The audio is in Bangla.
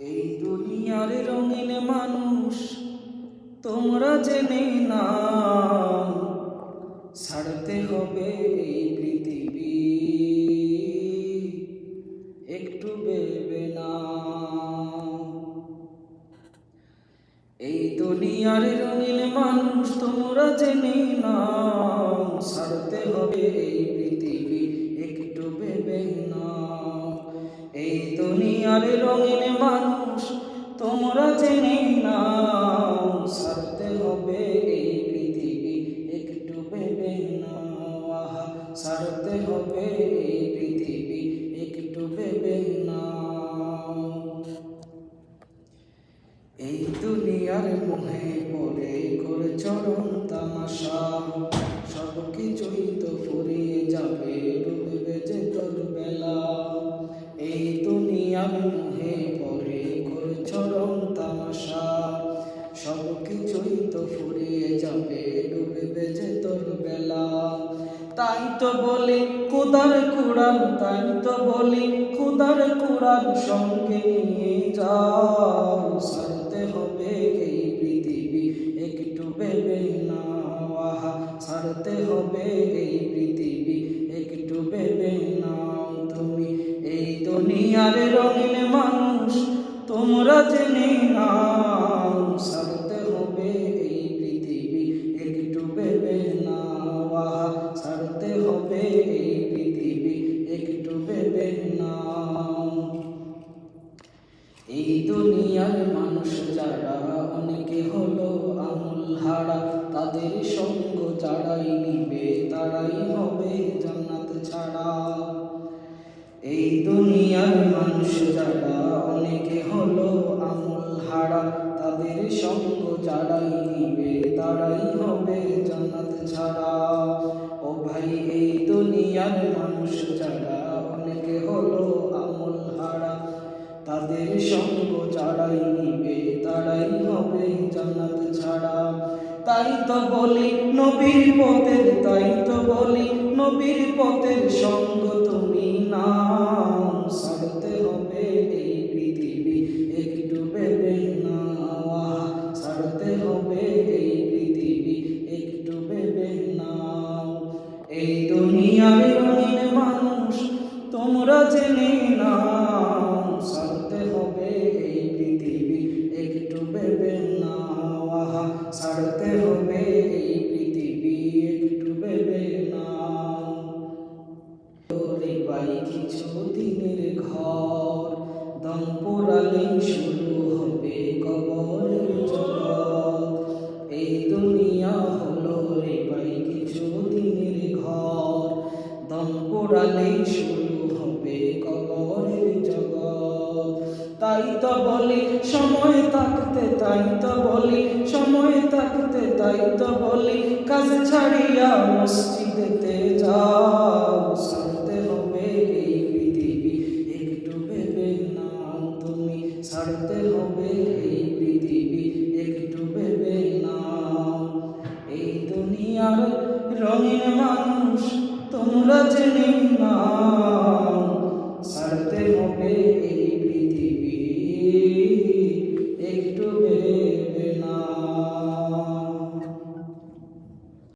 এই দুনিয়ার রঙিন মানুষ তোমরা জেনে না ছাড়তে হবে এই পৃথিবী। একটু ভেবে না এই দুনিয়ার রঙিন মানুষ তোমরা জেনে না ছাড়তে হবে এই পৃথিবী। দুনিয়ার রঙিন মানুষ, তোমরা জেনে না ছাড়তে হবে এই পৃথিবী একটু ভেবে না ছাড়তে হবে এই পৃথিবী একটু ভেবে না এই দুনিয়ার মোহে পড়ে করে চরম তামাশা সব কিছুই তো ফুরিয়ে যাবে। সব কিছুই তো ফুরিয়ে যাবে ডুববে যে তোর বেলা। তাই তো বলি খুদার কুড়ান তাই তো বলি খুদার কুড়ান সঙ্গে নিয়ে যাও। সারতে হবে এই পৃথিবী, একটু ভেবে না আহা ছাড়তে হবে এই পৃথিবী, একটু ভেবে নাও। তুমি এই দুনিয়ার রঙিন মানুষ, তোমরা জেনে নাও। তাদের সঙ্গ যারাই নিবে, তারাই হবে জান্নাত ছাড়া। এই দুনিয়ার মানুষ যারা, অনেকে হলো আমল হারা, তাদের সঙ্গ যারাই নিবে, তারাই হবে জান্নাত ছাড়া। ও ভাই, এই দুনিয়ার মানুষ যারা তাই তো বলি নবীর পথের তাই তো বলি নবীর পথের সঙ্গ তুমি নাও। ছাড়তে হবে এই পৃথিবী একটু ভেবে আহা, ছাড়তে হবে এই পৃথিবী একটু ভেবে নাও। এই দুনিয়ার মানুষ তোমরা জেনে নাও। পাই কিছু দিনের ঘর। দম পোড়ালেই শুরু হবে কবরের জগৎ এই দুনিয়া হলো রে পাই কিছু দিনের ঘর। দম পোড়ালেই শুরু হবে কবরের জগৎ তাই তো বলি, সময় থাকতে তাই তো বলি, সময় থাকতে তাই তো বলি, কাজ ছাড়িয়া মসজিদেতে ছাড়তে হবে এই পৃথিবী একটু ভেবে নাও। এই দুনিয়ার রঙিন মানুষ তোমরা জেনে নাও। ছাড়তে হবে এই পৃথিবী একটু ভেবে